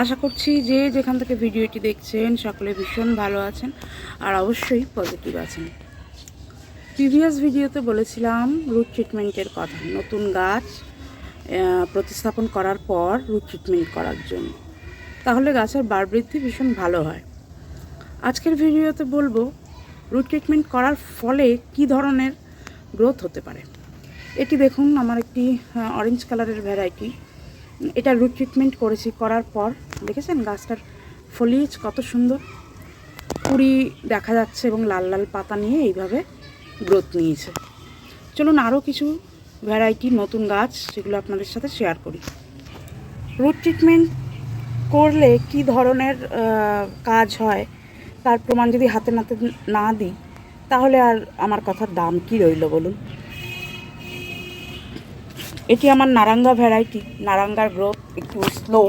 আশা করছি যে যেখান থেকে ভিডিওটি দেখছেন, সকলে ভীষণ ভালো আছেন আর অবশ্যই পজিটিভ আছেন। প্রিভিয়াস ভিডিওতে বলেছিলাম রুট ট্রিটমেন্টের কথা। নতুন গাছ প্রতিস্থাপন করার পর রুট ট্রিটমেন্ট করার জন্য। তাহলে গাছের বার বৃদ্ধি ভীষণ ভালো হয়। আজকের ভিডিওতে বলব রুট ট্রিটমেন্ট করার ফলে কি ধরনের গ্রোথ হতে পারে? এটি দেখুন, আমার একটি অরেঞ্জ কালারের ভ্যারাইটি এটা রুট ট্রিটমেন্ট করেছি, করার পর, দেখেছেন গাছটার ফলিয়েজ কত সুন্দর? কুড়ি দেখা যাচ্ছে এবং লাল লাল পাতা নিয়ে এইভাবে গ্রোথ নিয়েছে। চলুন আরও কিছু ভ্যারাইটি নতুন গাছ সেগুলো আপনাদের সাথে শেয়ার করি। রুট ট্রিটমেন্ট করলে কি ধরনের কাজ হয়? তার প্রমাণ যদি হাতে নাতে না দিই, তাহলে আর আমার কথার দাম কি রইল বলুন? এটি আমার নারাঙ্গা ভ্যারাইটি নারাঙ্গার গ্রোথ একটু স্লো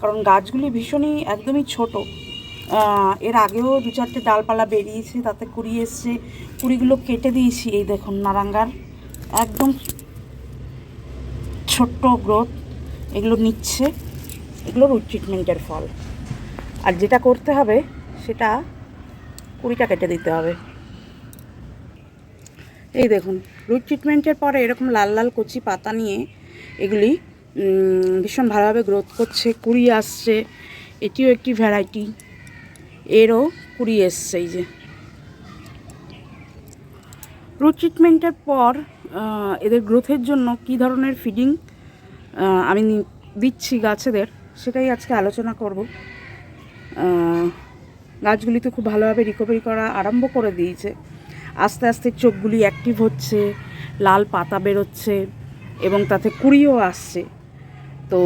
কারণ গাছগুলি ভীষণই একদমই ছোট। এর আগেও দু চারটে ডালপালা বেরিয়েছে, তাতে কুড়ি এসছে, কুড়িগুলো কেটে দিয়েছি, এই দেখুন নারাঙ্গার। একদম ছোট্ট গ্রোথ এগুলো নিচ্ছে, এগুলো রুট ট্রিটমেন্টের ফল। আর যেটা করতে হবে, সেটা কুড়িটা কেটে দিতে হবে। এই দেখুন রুট ট্রিটমেন্টের পরে এরকম লাল লাল কচি পাতা নিয়ে এগুলি ভীষণ ভালোভাবে গ্রোথ করছে কুড়ি আসছে। এটিও একটি ভ্যারাইটি এরও কুড়ি এসছে এই যে। রুট ট্রিটমেন্টের পর এদের গ্রোথের জন্য কি ধরনের ফিডিং আমি দিচ্ছি গাছেদের, সেটাই আজকে আলোচনা করব। গাছগুলি তো খুব ভালোভাবে রিকভারি করা আরম্ভ করে দিয়েছে। আস্তে আস্তে চোখগুলি অ্যাক্টিভ হচ্ছে, লাল পাতা বেরোচ্ছে এবং তাতে কুড়িও আসছে। তো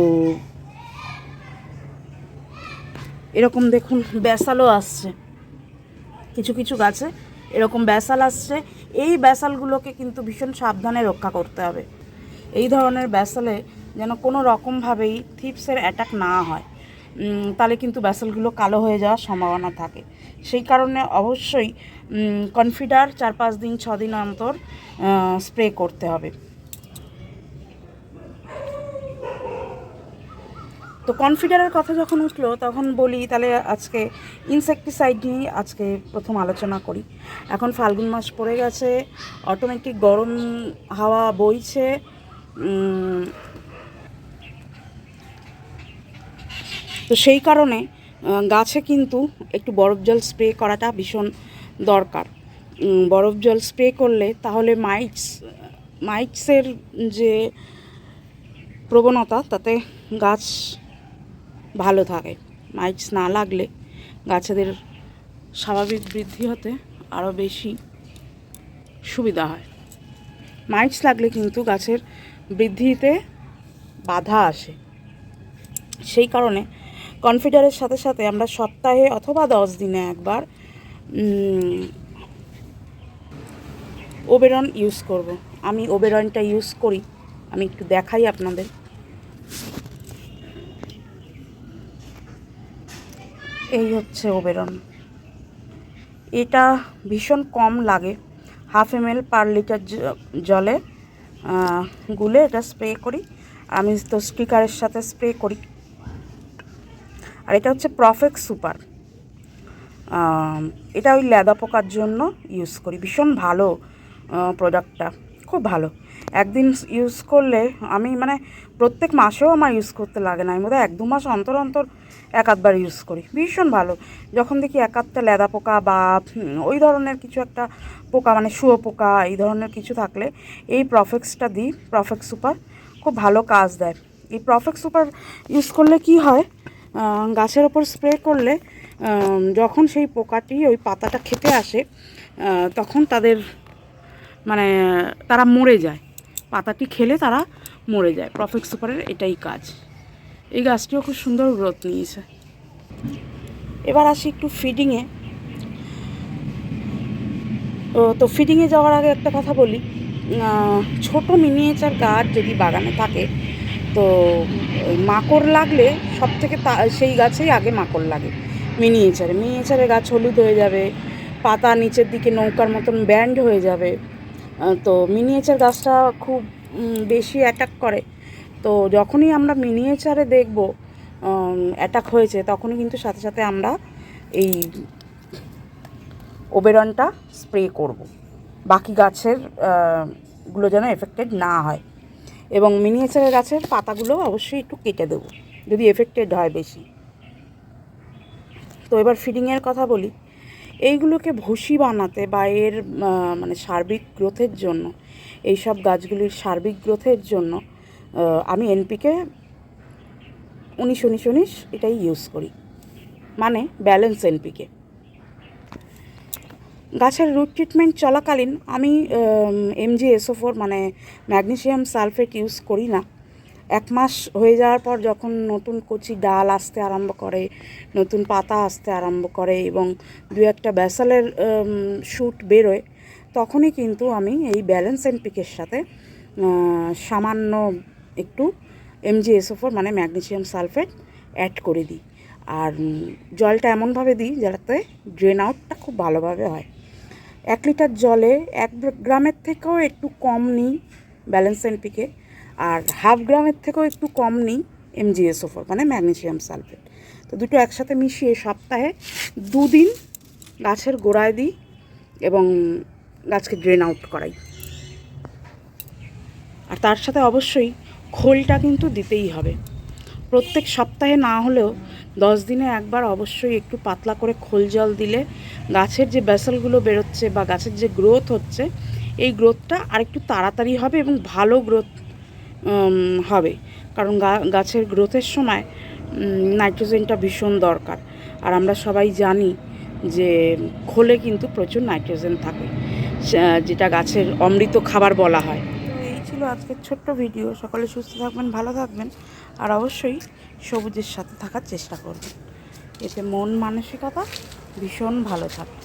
এরকম দেখুন ব্যাসালও আসছে। কিছু কিছু গাছে এরকম ব্যাসাল আসছে। এই ব্যাসালগুলোকে কিন্তু ভীষণ সাবধানে রক্ষা করতে হবে। এই ধরনের ব্যাসালে যেন কোনো রকমভাবেই থিপসের অ্যাটাক না হয়। তাহলে কিন্তু ব্যাসেলগুলো কালো হয়ে যাওয়ার সম্ভাবনা থাকে। সেই কারণে অবশ্যই কনফিডার চার পাঁচ দিন, ছ দিন অন্তর স্প্রে করতে হবে। তো কনফিডারের কথা যখন উঠল, তখন বলি তাহলে আজকে ইনসেকটিসাইড নিয়ে আজকে প্রথম আলোচনা করি। এখন ফাল্গুন মাস পড়ে গেছে অটোমেটিক গরম হাওয়া বইছে তো সেই কারণে গাছে কিন্তু একটু বরফ জল স্প্রে করাটা ভীষণ দরকার। বরফ জল স্প্রে করলে তাহলে মাইটস, মাইটসের যে প্রবণতা, তাতে গাছ ভালো থাকে। মাইটস না লাগলে গাছেদের স্বাভাবিক বৃদ্ধি হতে আরও বেশি সুবিধা হয়। মাইটস লাগলে কিন্তু গাছের বৃদ্ধিতে বাধা আসে। সেই কারণে কনফিডারের সাথে সাথে আমরা সপ্তাহে অথবা দশ দিনে একবার ওবেরন ইউজ করব। আমি ওবেরনটা ইউজ করি। আমি একটু দেখাই আপনাদের। এই হচ্ছে ওবেরন এটা ভীষণ কম লাগে। Half M L per litre জলে গুলে এটা স্প্রে করি। আমি তো স্টিকারের সাথে স্প্রে করি। আর এটা হচ্ছে প্রফেক্ট সুপার এটা ওই লেদা পোকার জন্য ইউজ করি। ভীষণ ভালো প্রোডাক্টটা খুব ভালো। একদিন ইউজ করলে আমি মানে প্রত্যেক মাসেও আমার ইউজ করতে লাগে না। আমি বোধহয় এক দু মাস অন্তর অন্তর এক আধবার ইউজ করি। ভীষণ ভালো। যখন দেখি এক আধটা লেদা পোকা বা ওই ধরনের কিছু একটা পোকা মানে শুয়ো পোকা, এই ধরনের কিছু থাকলে এই প্রফেক্সটা দিই। প্রফেক্স সুপার খুব ভালো কাজ দেয়। এই প্রফেক্স সুপার ইউজ করলে কি হয়? গাছের ওপর স্প্রে করলে যখন সেই পোকাটি ওই পাতাটা খেতে আসে তখন তাদের মানে তারা মরে যায়। পাতাটি খেলে তারা মরে যায়। প্রফেক্ট সুপারের এটাই কাজ। এই গাছটিও খুব সুন্দর গ্রোথ নিয়েছে। এবার আসি একটু ফিডিংয়ে তো ফিডিংয়ে যাওয়ার আগে একটা কথা বলি। ছোট মিনিয়েচার গাছ যদি বাগানে থাকে তো মাকড় লাগলে সব থেকে তা, সেই গাছেই আগে মাকড় লাগে। মিনিয়েচারে মিনিয়েচারে গাছ হলুদ হয়ে যাবে, পাতা নিচের দিকে নৌকার মতন ব্যান্ড হয়ে যাবে। তো মিনিয়েচার গাছটা খুব বেশি অ্যাটাক করে। তো যখনই আমরা মিনিয়েচারে দেখব অ্যাটাক হয়েছে, তখনই কিন্তু সাথে সাথে আমরা এই ওবেরনটা স্প্রে করব। বাকি গাছেরগুলো যেন এফেক্টেড না হয়। এবং মিনিয়েচারের গাছের পাতাগুলো অবশ্যই একটু কেটে দেবো, যদি এফেক্টেড হয় বেশি। তো এবার ফিডিংয়ের কথা বলি। এইগুলোকে ভুসি বানাতে বা এর মানে সার্বিক গ্রোথের জন্য এই সব গাছগুলির সার্বিক গ্রোথের জন্য আমি এনপিকে উনিশ উনিশ উনিশ এটাই ইউজ করি। মানে ব্যালেন্স এনপিকে গাছের রুট ট্রিটমেন্ট চলাকালীন আমি এমজি এসও ফোর মানে ম্যাগনেসিয়াম সালফেট ইউজ করি না। এক মাস হয়ে যাওয়ার পর যখন নতুন কচি ডাল আসতে আরম্ভ করে, নতুন পাতা আসতে আরম্ভ করে এবং দু একটা ব্যাসালের শ্যুট বেরোয়, তখনই কিন্তু আমি এই ব্যালেন্স এনপিকের সাথে সামান্য একটু এমজি এসও ফোর মানে ম্যাগনেসিয়াম সালফেট অ্যাড করে দিই। আর জলটা এমনভাবে দিই যাতে ড্রেন আউটটা খুব ভালোভাবে হয়। এক লিটার জলে এক গ্রামের থেকেও একটু কম নিই ব্যালেন্স এনপিকে, আর হাফ গ্রামের থেকেও একটু কম নিই এমজিএসওফোর মানে ম্যাগনেসিয়াম সালফেট। তো দুটো একসাথে মিশিয়ে সপ্তাহে দুদিন গাছের গোড়ায় দিই এবং গাছকে ড্রেন আউট করাই। আর তার সাথে অবশ্যই খোলটা কিন্তু দিতেই হবে। প্রত্যেক সপ্তাহে না হলেও দশ দিনে একবার অবশ্যই একটু পাতলা করে খোল জল দিলে গাছের যে ব্যাসেলগুলো বেরোচ্ছে বা গাছের যে গ্রোথ হচ্ছে, এই গ্রোথটা আরেকটু তাড়াতাড়ি হবে এবং ভালো গ্রোথ হবে। কারণ গাছের গ্রোথের সময় নাইট্রোজেনটা ভীষণ দরকার। আর আমরা সবাই জানি যে খোলে কিন্তু প্রচুর নাইট্রোজেন থাকে। যেটা গাছের অমৃত খাবার বলা হয়। ছিল আজকের ছোট্ট ভিডিও। সকলে সুস্থ থাকবেন, ভালো থাকবেন, আর অবশ্যই সবুজের সাথে থাকার চেষ্টা করবেন। এতে মন মানসিকতা ভীষণ ভালো থাকে